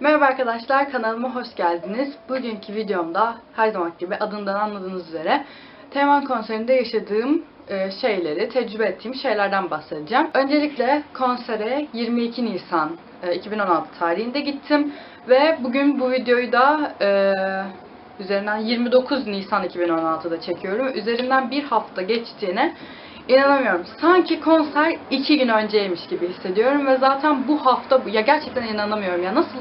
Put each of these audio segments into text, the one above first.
Merhaba arkadaşlar, kanalıma hoş geldiniz. Bugünkü videomda her zaman gibi adından anladığınız üzere Teoman konserinde yaşadığım e, şeyleri, tecrübe ettiğim şeylerden bahsedeceğim. Öncelikle konsere 22 Nisan e, 2016 tarihinde gittim ve bugün bu videoyu da e, üzerinden 29 Nisan 2016'da çekiyorum. Üzerinden bir hafta geçtiğine İnanamıyorum. Sanki konser iki gün önceymiş gibi hissediyorum ve zaten bu hafta ya gerçekten inanamıyorum ya nasıl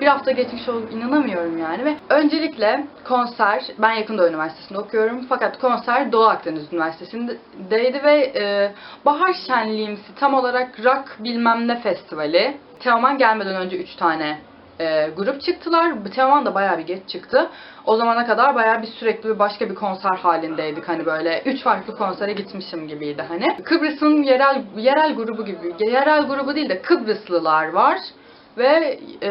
bir hafta geçmiş olup inanamıyorum yani ve öncelikle konser ben Yakında Üniversitesi'nde okuyorum fakat konser Doğu Akdeniz Üniversitesi'ndeydi ve e, bahar şenliğimsi tam olarak rock bilmem ne festivali Teoman gelmeden önce 3 tane e, grup çıktılar. Teoman da bayağı bir geç çıktı. O zamana kadar bayağı bir sürekli bir başka bir konser halindeydik. Hani böyle üç farklı konsere gitmişim gibiydi hani. Kıbrıs'ın yerel yerel grubu gibi. Yerel grubu değil de Kıbrıslılar var. Ve e,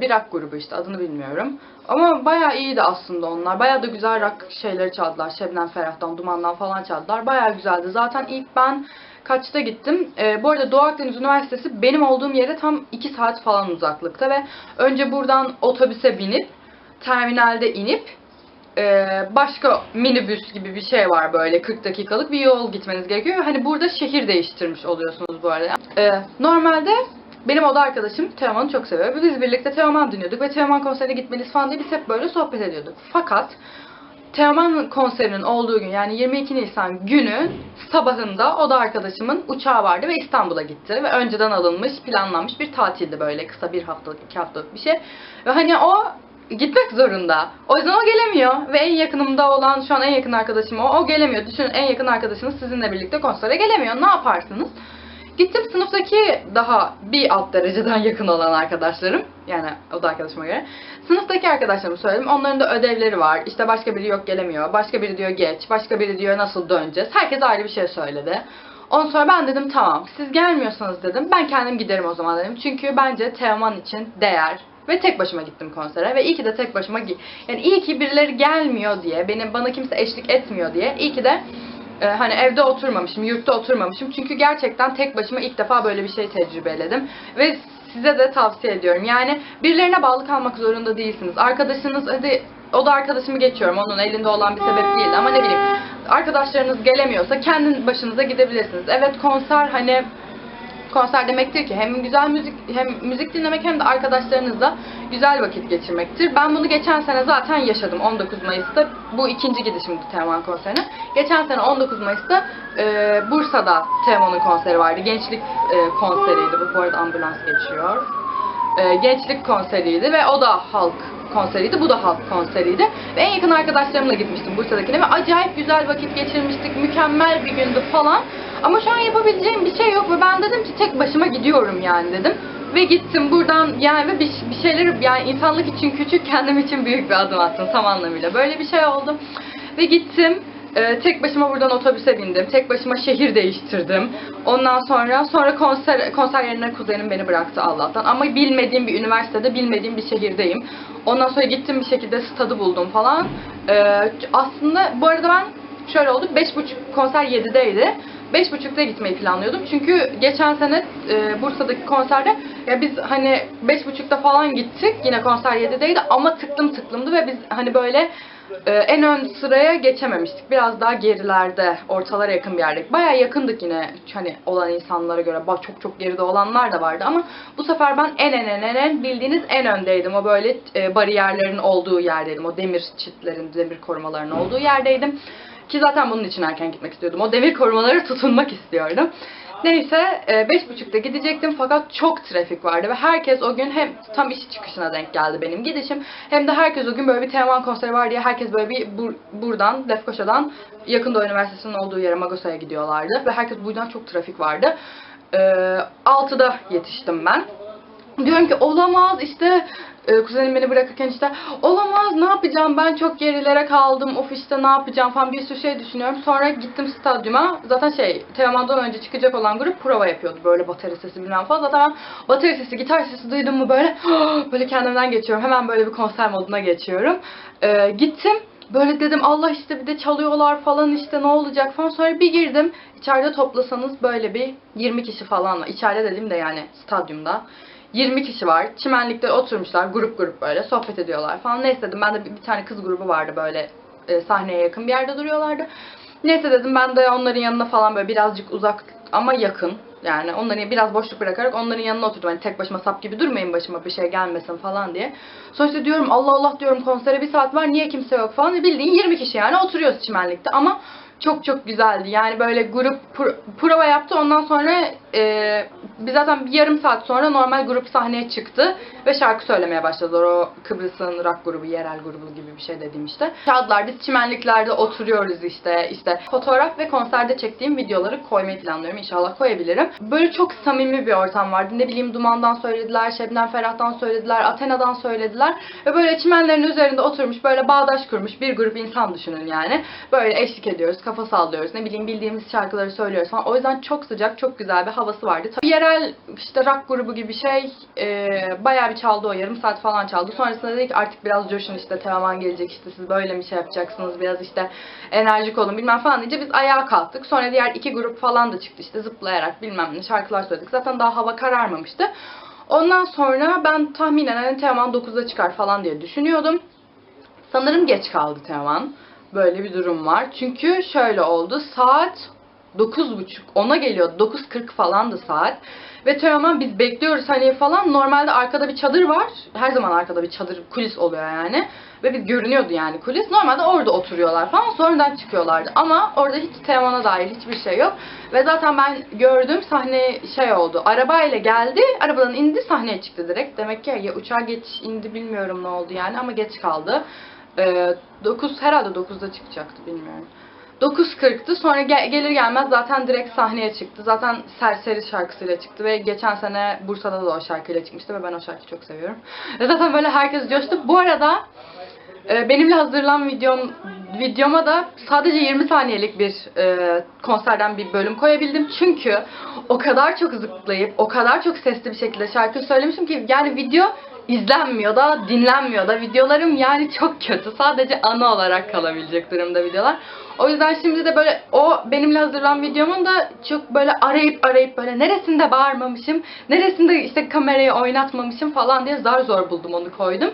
bir rock grubu işte adını bilmiyorum. Ama bayağı iyiydi aslında onlar. Bayağı da güzel rock şeyleri çaldılar. Şebnem Ferah'tan, Duman'dan falan çaldılar. Bayağı güzeldi. Zaten ilk ben kaçta gittim. Ee, bu arada Doğu Akdeniz Üniversitesi benim olduğum yere tam 2 saat falan uzaklıkta ve önce buradan otobüse binip terminalde inip e, başka minibüs gibi bir şey var böyle 40 dakikalık bir yol gitmeniz gerekiyor. Hani burada şehir değiştirmiş oluyorsunuz bu arada. Ee, normalde benim oda arkadaşım Teoman'ı çok seviyor. Biz birlikte Teoman dinliyorduk ve Teoman konserine gitmeliyiz falan diye biz hep böyle sohbet ediyorduk. Fakat Teoman konserinin olduğu gün yani 22 Nisan günü sabahında o da arkadaşımın uçağı vardı ve İstanbul'a gitti. Ve önceden alınmış, planlanmış bir tatildi böyle kısa bir haftalık, iki haftalık bir şey. Ve hani o gitmek zorunda. O yüzden o gelemiyor. Ve en yakınımda olan şu an en yakın arkadaşım o. O gelemiyor. Düşünün en yakın arkadaşınız sizinle birlikte konsere gelemiyor. Ne yaparsınız? Gittim sınıftaki daha bir alt dereceden yakın olan arkadaşlarım. Yani o da arkadaşıma göre. Sınıftaki arkadaşlarımı söyledim. Onların da ödevleri var. İşte başka biri yok gelemiyor. Başka biri diyor geç. Başka biri diyor nasıl döneceğiz. Herkes ayrı bir şey söyledi. Ondan sonra ben dedim tamam siz gelmiyorsanız dedim ben kendim giderim o zaman dedim. Çünkü bence Teoman için değer. Ve tek başıma gittim konsere ve iyi ki de tek başıma yani iyi ki birileri gelmiyor diye benim bana kimse eşlik etmiyor diye iyi ki de e, hani evde oturmamışım, yurtta oturmamışım. Çünkü gerçekten tek başıma ilk defa böyle bir şey tecrübeledim. Ve size de tavsiye ediyorum. Yani birilerine bağlı kalmak zorunda değilsiniz. Arkadaşınız hadi o da arkadaşımı geçiyorum. Onun elinde olan bir sebep değildi ama ne bileyim. Arkadaşlarınız gelemiyorsa kendi başınıza gidebilirsiniz. Evet konser hani konser demektir ki hem güzel müzik hem müzik dinlemek hem de arkadaşlarınızla güzel vakit geçirmektir. Ben bunu geçen sene zaten yaşadım 19 Mayıs'ta. Bu ikinci gidişimdi Teoman konserine. Geçen sene 19 Mayıs'ta e, Bursa'da Teoman'ın konseri vardı. Gençlik e, konseriydi bu. Bu arada ambulans geçiyor. E, gençlik konseriydi ve o da halk konseriydi. Bu da halk konseriydi. Ve en yakın arkadaşlarımla gitmiştim Bursa'dakine ve acayip güzel vakit geçirmiştik. Mükemmel bir gündü falan. Ama şu an yapabileceğim bir şey yok ve ben dedim ki tek başıma gidiyorum yani dedim. Ve gittim buradan yani ve bir, bir şeyleri yani insanlık için küçük kendim için büyük bir adım attım tam anlamıyla. Böyle bir şey oldu. Ve gittim. Ee, tek başıma buradan otobüse bindim. Tek başıma şehir değiştirdim. Ondan sonra sonra konser konser yerine kuzenim beni bıraktı Allah'tan. Ama bilmediğim bir üniversitede, bilmediğim bir şehirdeyim. Ondan sonra gittim bir şekilde stadı buldum falan. Ee, aslında bu arada ben şöyle oldu. 5.30 konser 7'deydi. 5.30'da gitmeyi planlıyordum. Çünkü geçen sene e, Bursa'daki konserde ya biz hani 5.30'da falan gittik. Yine konser 7'deydi ama tıklım tıklımdı ve biz hani böyle e, en ön sıraya geçememiştik. Biraz daha gerilerde, ortalara yakın bir yerdeydik. Bayağı yakındık yine hani olan insanlara göre. Çok çok geride olanlar da vardı ama bu sefer ben en en en en, en bildiğiniz en öndeydim. O böyle e, bariyerlerin olduğu yerdeydim. O demir çitlerin, demir korumaların olduğu yerdeydim. Ki zaten bunun için erken gitmek istiyordum. O demir korumalara tutunmak istiyordum. Neyse e, beş buçukta gidecektim fakat çok trafik vardı ve herkes o gün hem tam iş çıkışına denk geldi benim gidişim hem de herkes o gün böyle bir Teoman konseri var diye herkes böyle bir bur- buradan Lefkoşa'dan yakında üniversitesinin olduğu yere Magosa'ya gidiyorlardı ve herkes bu yüzden çok trafik vardı. E, 6'da yetiştim ben. Diyorum ki olamaz işte e, kuzenim beni bırakırken işte olamaz ne yapacağım ben çok gerilere kaldım of işte ne yapacağım falan bir sürü şey düşünüyorum. Sonra gittim stadyuma zaten şey Teoman'dan önce çıkacak olan grup prova yapıyordu böyle bateri sesi bilmem falan. Zaten ben bateri sesi gitar sesi duydum mu böyle böyle kendimden geçiyorum hemen böyle bir konser moduna geçiyorum. E, gittim Böyle dedim Allah işte bir de çalıyorlar falan işte ne olacak falan. Sonra bir girdim. İçeride toplasanız böyle bir 20 kişi falan var. İçeride dedim de yani stadyumda. 20 kişi var. Çimenlikte oturmuşlar grup grup böyle sohbet ediyorlar falan. Neyse dedim ben de bir, bir tane kız grubu vardı böyle e, sahneye yakın bir yerde duruyorlardı. Neyse dedim ben de onların yanına falan böyle birazcık uzak ama yakın. Yani onları biraz boşluk bırakarak onların yanına oturdum. Hani tek başıma sap gibi durmayın başıma bir şey gelmesin falan diye. Sonra işte diyorum Allah Allah diyorum konsere bir saat var niye kimse yok falan. Bildiğin 20 kişi yani oturuyoruz çimenlikte ama çok çok güzeldi. Yani böyle grup pro- prova yaptı. Ondan sonra e, biz zaten bir yarım saat sonra normal grup sahneye çıktı ve şarkı söylemeye başladılar. O Kıbrıs'ın rock grubu, yerel grubu gibi bir şey dediğim işte. Çaldılar. Biz çimenliklerde oturuyoruz işte. İşte fotoğraf ve konserde çektiğim videoları koymayı planlıyorum. İnşallah koyabilirim. Böyle çok samimi bir ortam vardı. Ne bileyim Duman'dan söylediler, Şebnem Ferah'tan söylediler, Athena'dan söylediler. Ve böyle çimenlerin üzerinde oturmuş böyle bağdaş kurmuş bir grup insan düşünün yani. Böyle eşlik ediyoruz, kafa sallıyoruz. Ne bileyim bildiğimiz şarkıları söylüyoruz falan. O yüzden çok sıcak, çok güzel bir havası vardı. Tabii yerel işte rock grubu gibi bir şey e, bayağı bir çaldı o. Yarım saat falan çaldı. Sonrasında dedik artık biraz coşun işte Teoman gelecek işte siz böyle mi şey yapacaksınız biraz işte enerjik olun bilmem falan deyince biz ayağa kalktık. Sonra diğer iki grup falan da çıktı işte zıplayarak bilmem ne şarkılar söyledik. Zaten daha hava kararmamıştı. Ondan sonra ben tahminen hani Teoman 9'da çıkar falan diye düşünüyordum. Sanırım geç kaldı Teoman. Böyle bir durum var. Çünkü şöyle oldu. Saat 9.30 10'a geliyordu. 9.40 falandı saat. Ve Teoman biz bekliyoruz hani falan. Normalde arkada bir çadır var. Her zaman arkada bir çadır kulis oluyor yani. Ve biz görünüyordu yani kulis. Normalde orada oturuyorlar falan. Sonradan çıkıyorlardı. Ama orada hiç Teoman'a dair hiçbir şey yok. Ve zaten ben gördüm sahne şey oldu. Arabayla geldi. Arabadan indi sahneye çıktı direkt. Demek ki ya uçağa geç indi bilmiyorum ne oldu yani ama geç kaldı. Ee, 9 herhalde 9'da çıkacaktı bilmiyorum. 9.40'tı. Sonra gel- gelir gelmez zaten direkt sahneye çıktı. Zaten Serseri şarkısıyla çıktı ve geçen sene Bursa'da da o şarkıyla çıkmıştı ve ben o şarkıyı çok seviyorum. Ve zaten böyle herkes coştu. Bu arada e, benimle hazırlanan videom videoma da sadece 20 saniyelik bir e, konserden bir bölüm koyabildim. Çünkü o kadar çok zıplayıp, o kadar çok sesli bir şekilde şarkı söylemişim ki yani video izlenmiyor da, dinlenmiyor da. Videolarım yani çok kötü. Sadece ana olarak kalabilecek durumda videolar. O yüzden şimdi de böyle o benimle hazırlanan videomun da çok böyle arayıp arayıp böyle neresinde bağırmamışım, neresinde işte kamerayı oynatmamışım falan diye zar zor buldum onu koydum.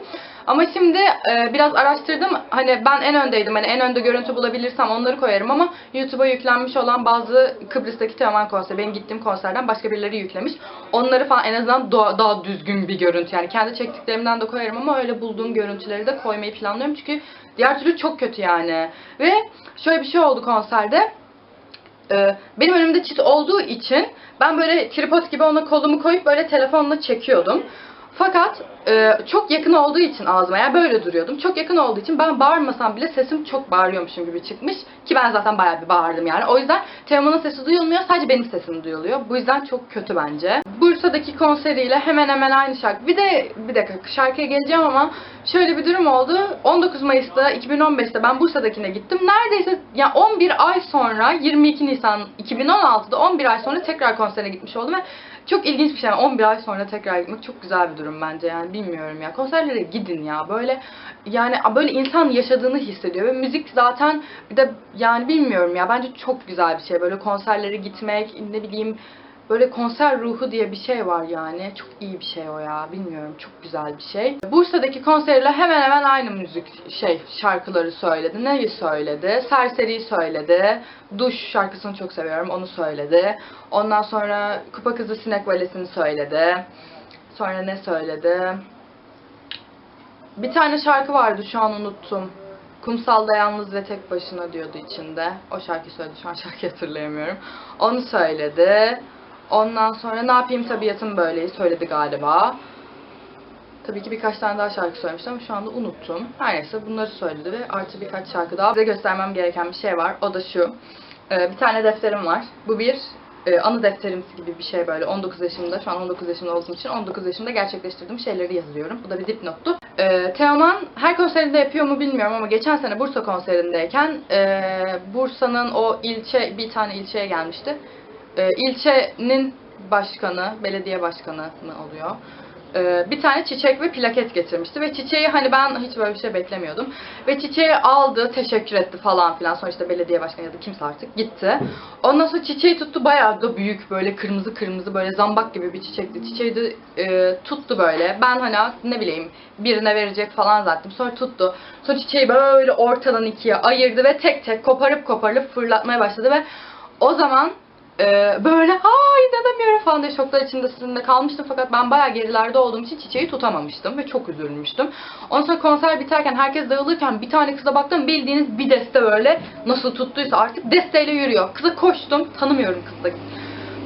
Ama şimdi e, biraz araştırdım. Hani ben en öndeydim. Hani en önde görüntü bulabilirsem onları koyarım ama YouTube'a yüklenmiş olan bazı Kıbrıs'taki Teoman konseri, benim gittiğim konserden başka birileri yüklemiş. Onları falan en azından daha, daha düzgün bir görüntü. Yani kendi çektiklerimden de koyarım ama öyle bulduğum görüntüleri de koymayı planlıyorum. Çünkü diğer türlü çok kötü yani. Ve şöyle bir şey oldu konserde. Ee, benim önümde çit olduğu için ben böyle tripod gibi ona kolumu koyup böyle telefonla çekiyordum. Fakat e, çok yakın olduğu için ağzıma yani böyle duruyordum. Çok yakın olduğu için ben bağırmasam bile sesim çok bağırıyormuşum gibi çıkmış. Ki ben zaten bayağı bir bağırdım yani. O yüzden Teoman'ın sesi duyulmuyor. Sadece benim sesim duyuluyor. Bu yüzden çok kötü bence. Bursa'daki konseriyle hemen hemen aynı şarkı. Bir de bir dakika şarkıya geleceğim ama şöyle bir durum oldu. 19 Mayıs'ta 2015'te ben Bursa'dakine gittim. Neredeyse yani 11 ay sonra 22 Nisan 2016'da 11 ay sonra tekrar konsere gitmiş oldum ve çok ilginç bir şey. Yani 11 ay sonra tekrar gitmek çok güzel bir durum bence yani bilmiyorum ya. Konserlere gidin ya. Böyle yani böyle insan yaşadığını hissediyor ve müzik zaten bir de yani bilmiyorum ya bence çok güzel bir şey. Böyle konserlere gitmek ne bileyim Böyle konser ruhu diye bir şey var yani. Çok iyi bir şey o ya. Bilmiyorum. Çok güzel bir şey. Bursa'daki konseriyle hemen hemen aynı müzik şey şarkıları söyledi. Neyi söyledi? Serseri'yi söyledi. Duş şarkısını çok seviyorum. Onu söyledi. Ondan sonra Kupa Kızı Sinek Valesi'ni söyledi. Sonra ne söyledi? Bir tane şarkı vardı şu an unuttum. Kumsalda yalnız ve tek başına diyordu içinde. O şarkı söyledi. Şu an şarkı hatırlayamıyorum. Onu söyledi. Ondan sonra ne yapayım tabiatım böyleyi söyledi galiba. Tabii ki birkaç tane daha şarkı söylemişti ama şu anda unuttum. Her neyse bunları söyledi ve artı birkaç şarkı daha. Size göstermem gereken bir şey var. O da şu. Ee, bir tane defterim var. Bu bir e, anı defterimsi gibi bir şey böyle. 19 yaşımda, şu an 19 yaşında olduğum için 19 yaşımda gerçekleştirdiğim şeyleri yazıyorum. Bu da bir dipnottu. Ee, Teoman her konserinde yapıyor mu bilmiyorum ama geçen sene Bursa konserindeyken e, Bursa'nın o ilçe, bir tane ilçeye gelmişti. E, ilçenin başkanı, belediye başkanı mı oluyor? e, bir tane çiçek ve plaket getirmişti ve çiçeği hani ben hiç böyle bir şey beklemiyordum. Ve çiçeği aldı teşekkür etti falan filan. Sonra işte belediye başkanı ya da kimse artık gitti. Ondan sonra çiçeği tuttu bayağı da büyük böyle kırmızı kırmızı böyle zambak gibi bir çiçekti. Çiçeği de e, tuttu böyle. Ben hani ne bileyim birine verecek falan zaten sonra tuttu. Sonra çiçeği böyle ortadan ikiye ayırdı ve tek tek koparıp koparıp fırlatmaya başladı ve o zaman ee, böyle aa inanamıyorum falan diye şoklar içinde sizinle kalmıştım fakat ben bayağı gerilerde olduğum için çiçeği tutamamıştım ve çok üzülmüştüm. Ondan sonra konser biterken herkes dağılırken bir tane kıza baktım bildiğiniz bir deste böyle nasıl tuttuysa artık desteyle yürüyor. Kıza koştum tanımıyorum kızı.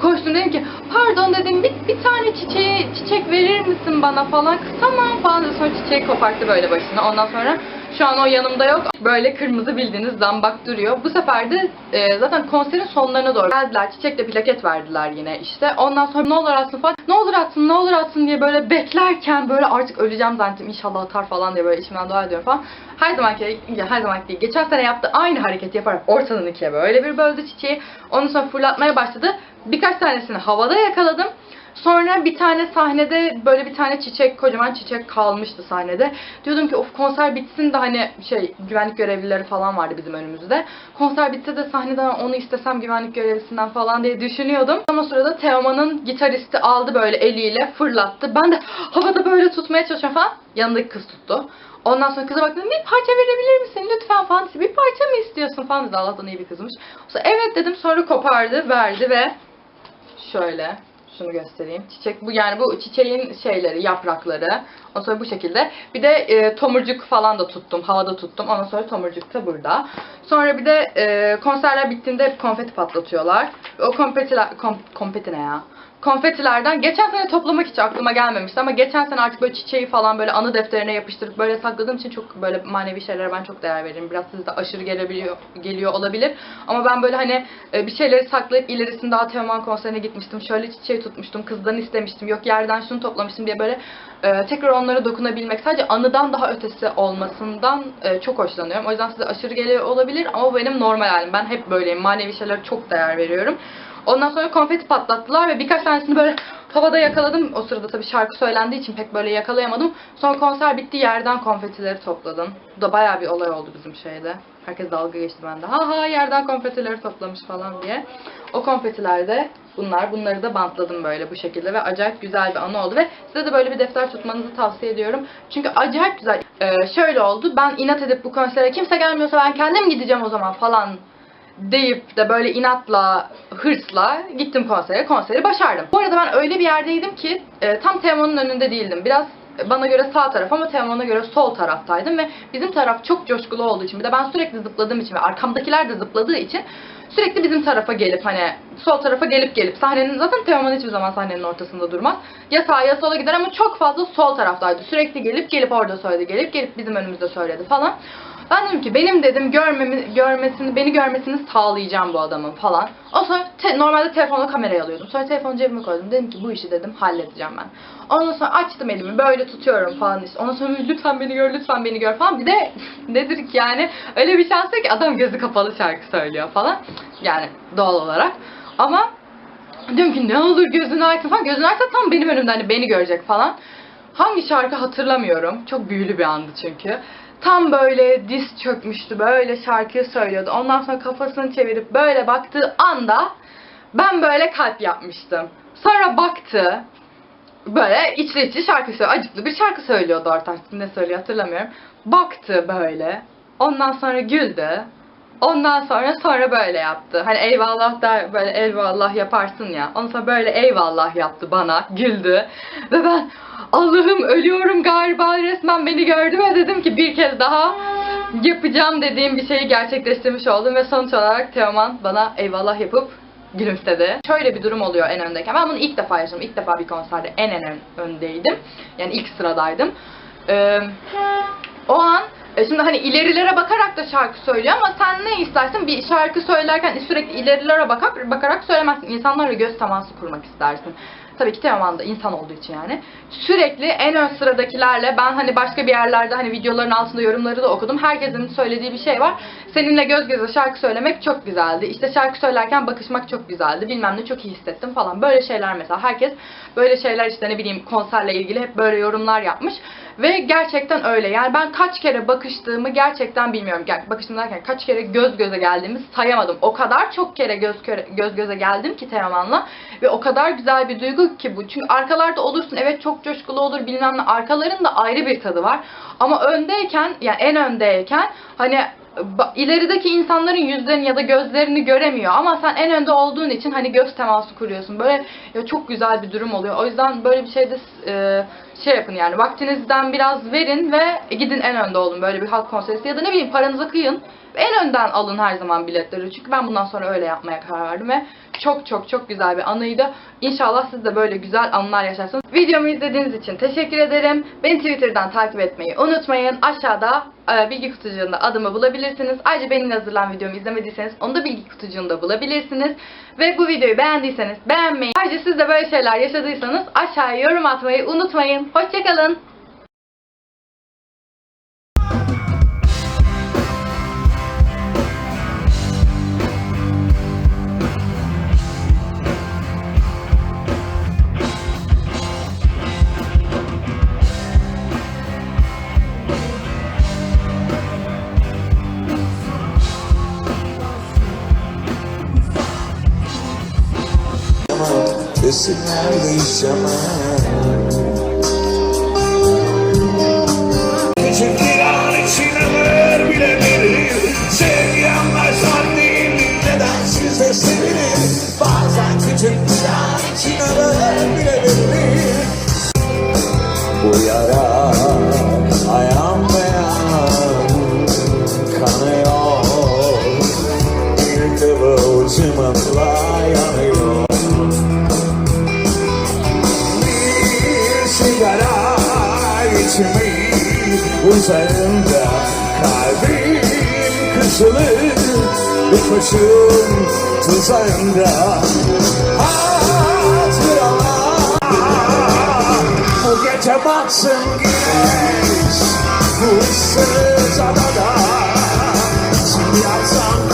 Koştum dedim ki pardon dedim bir, bir tane çiçeği çiçek verir misin bana falan. Kız tamam falan dedi. Sonra çiçeği koparttı böyle başına. Ondan sonra şu an o yanımda yok. Böyle kırmızı bildiğiniz zambak duruyor. Bu sefer de e, zaten konserin sonlarına doğru geldiler. Çiçekle plaket verdiler yine işte. Ondan sonra ne olur atsın falan. Ne olur atsın ne olur atsın diye böyle beklerken böyle artık öleceğim zannettim. İnşallah atar falan diye böyle içimden dua ediyorum falan. Her zamanki ya her zamanki değil. Geçen sene yaptığı aynı hareketi yaparak ortadan ikiye böyle bir böldü çiçeği. Ondan sonra fırlatmaya başladı. Birkaç tanesini havada yakaladım. Sonra bir tane sahnede böyle bir tane çiçek, kocaman çiçek kalmıştı sahnede. Diyordum ki of konser bitsin de hani şey güvenlik görevlileri falan vardı bizim önümüzde. Konser bitse de sahneden onu istesem güvenlik görevlisinden falan diye düşünüyordum. Ama sırada Teoman'ın gitaristi aldı böyle eliyle fırlattı. Ben de havada böyle tutmaya çalışıyorum falan. Yanındaki kız tuttu. Ondan sonra kıza baktım bir parça verebilir misin lütfen falan. Bir parça mı istiyorsun falan dedi. Allah'tan iyi bir kızmış. Sonra evet dedim sonra kopardı verdi ve şöyle şunu göstereyim. Çiçek bu yani bu çiçeğin şeyleri, yaprakları. Ondan sonra bu şekilde. Bir de e, tomurcuk falan da tuttum. Havada tuttum. Ondan sonra tomurcuk da burada. Sonra bir de e, konserler bittiğinde hep konfeti patlatıyorlar. O konfetiler... Kom, konfeti ne ya? Konfetilerden geçen sene toplamak hiç aklıma gelmemişti ama geçen sene artık böyle çiçeği falan böyle anı defterine yapıştırıp böyle sakladığım için çok böyle manevi şeylere ben çok değer veririm. Biraz sizde aşırı gelebiliyor geliyor olabilir. Ama ben böyle hani e, bir şeyleri saklayıp ilerisinde daha Teoman konserine gitmiştim. Şöyle çiçeği tutmuştum. Kızdan istemiştim. Yok yerden şunu toplamıştım diye böyle e, tekrar onlara dokunabilmek sadece anıdan daha ötesi olmasından e, çok hoşlanıyorum. O yüzden size aşırı geliyor olabilir ama benim normal halim. Ben hep böyleyim. Manevi şeylere çok değer veriyorum. Ondan sonra konfeti patlattılar ve birkaç tanesini böyle havada yakaladım. O sırada tabii şarkı söylendiği için pek böyle yakalayamadım. Sonra konser bitti yerden konfetileri topladım. Bu da bayağı bir olay oldu bizim şeyde. Herkes dalga geçti bende. Ha ha yerden konfetileri toplamış falan diye. O konfetiler de bunlar. Bunları da bantladım böyle bu şekilde ve acayip güzel bir anı oldu ve size de böyle bir defter tutmanızı tavsiye ediyorum. Çünkü acayip güzel. Ee, şöyle oldu. Ben inat edip bu konsere kimse gelmiyorsa ben kendim gideceğim o zaman falan deyip de böyle inatla, hırsla gittim konsere. Konseri başardım. Bu arada ben öyle bir yerdeydim ki e, tam Teoman'ın önünde değildim. Biraz bana göre sağ taraf ama Teoman'a göre sol taraftaydım ve bizim taraf çok coşkulu olduğu için bir de ben sürekli zıpladığım için ve arkamdakiler de zıpladığı için sürekli bizim tarafa gelip hani sol tarafa gelip gelip sahnenin zaten Teoman hiçbir zaman sahnenin ortasında durmaz. Ya sağa ya sola gider ama çok fazla sol taraftaydı. Sürekli gelip gelip orada söyledi. Gelip gelip bizim önümüzde söyledi falan. Ben dedim ki benim dedim görmemi, görmesini, beni görmesini sağlayacağım bu adamın falan. O sonra te, normalde telefonla kamerayı alıyordum. Sonra telefonu cebime koydum. Dedim ki bu işi dedim halledeceğim ben. Ondan sonra açtım elimi böyle tutuyorum falan işte. Ondan sonra lütfen beni gör, lütfen beni gör falan. Bir de nedir ki yani öyle bir şans ki adam gözü kapalı şarkı söylüyor falan. Yani doğal olarak. Ama diyorum ki ne olur gözünü açsın falan. Gözünü açsa tam benim önümde hani beni görecek falan. Hangi şarkı hatırlamıyorum. Çok büyülü bir andı çünkü. Tam böyle diz çökmüştü. Böyle şarkıyı söylüyordu. Ondan sonra kafasını çevirip böyle baktığı anda ben böyle kalp yapmıştım. Sonra baktı. Böyle içli içli şarkı söylüyor. Acıklı bir şarkı söylüyordu artık. Ne söylüyor hatırlamıyorum. Baktı böyle. Ondan sonra güldü. Ondan sonra sonra böyle yaptı. Hani eyvallah der böyle eyvallah yaparsın ya. Ondan sonra böyle eyvallah yaptı bana. Güldü. Ve ben Allah'ım ölüyorum galiba resmen beni gördü ve dedim ki bir kez daha yapacağım dediğim bir şeyi gerçekleştirmiş oldum ve sonuç olarak Teoman bana eyvallah yapıp gülümsedi. Şöyle bir durum oluyor en öndeyken. Ben bunu ilk defa yaşadım. İlk defa bir konserde en en öndeydim. Yani ilk sıradaydım. Ee, o an e şimdi hani ilerilere bakarak da şarkı söylüyor ama sen ne istersin? Bir şarkı söylerken sürekli ilerilere bakarak, bakarak söylemezsin. İnsanlarla göz teması kurmak istersin. Tabii ki Teoman da insan olduğu için yani. Sürekli en ön sıradakilerle ben hani başka bir yerlerde hani videoların altında yorumları da okudum. Herkesin söylediği bir şey var. Seninle göz göze şarkı söylemek çok güzeldi. İşte şarkı söylerken bakışmak çok güzeldi. Bilmem ne çok iyi hissettim falan. Böyle şeyler mesela. Herkes böyle şeyler işte ne bileyim konserle ilgili hep böyle yorumlar yapmış. Ve gerçekten öyle. Yani ben kaç kere bakıştığımı gerçekten bilmiyorum. Yani bakıştım derken kaç kere göz göze geldiğimi sayamadım. O kadar çok kere göz, köre- göz göze geldim ki Teoman'la. Ve o kadar güzel bir duygu ki bu. Çünkü arkalarda olursun evet çok coşkulu olur bilmem ne. Arkaların da ayrı bir tadı var. Ama öndeyken yani en öndeyken hani ilerideki insanların yüzlerini ya da gözlerini göremiyor ama sen en önde olduğun için hani göz teması kuruyorsun. Böyle ya çok güzel bir durum oluyor. O yüzden böyle bir şeyde e, şey yapın yani vaktinizden biraz verin ve gidin en önde olun böyle bir halk konserisi ya da ne bileyim paranıza kıyın. En önden alın her zaman biletleri. Çünkü ben bundan sonra öyle yapmaya karar verdim ve çok çok çok güzel bir anıydı. İnşallah siz de böyle güzel anılar yaşarsınız. Videomu izlediğiniz için teşekkür ederim. Beni Twitter'dan takip etmeyi unutmayın. Aşağıda e, bilgi kutucuğunda adımı bulabilirsiniz. Ayrıca benim hazırlanan videomu izlemediyseniz onu da bilgi kutucuğunda bulabilirsiniz. Ve bu videoyu beğendiyseniz beğenmeyi. Ayrıca siz de böyle şeyler yaşadıysanız aşağıya yorum atmayı unutmayın. Hoşçakalın. 주사연다 하지마 아, 무게자 맞은 길에 구슬 잡아다 지하상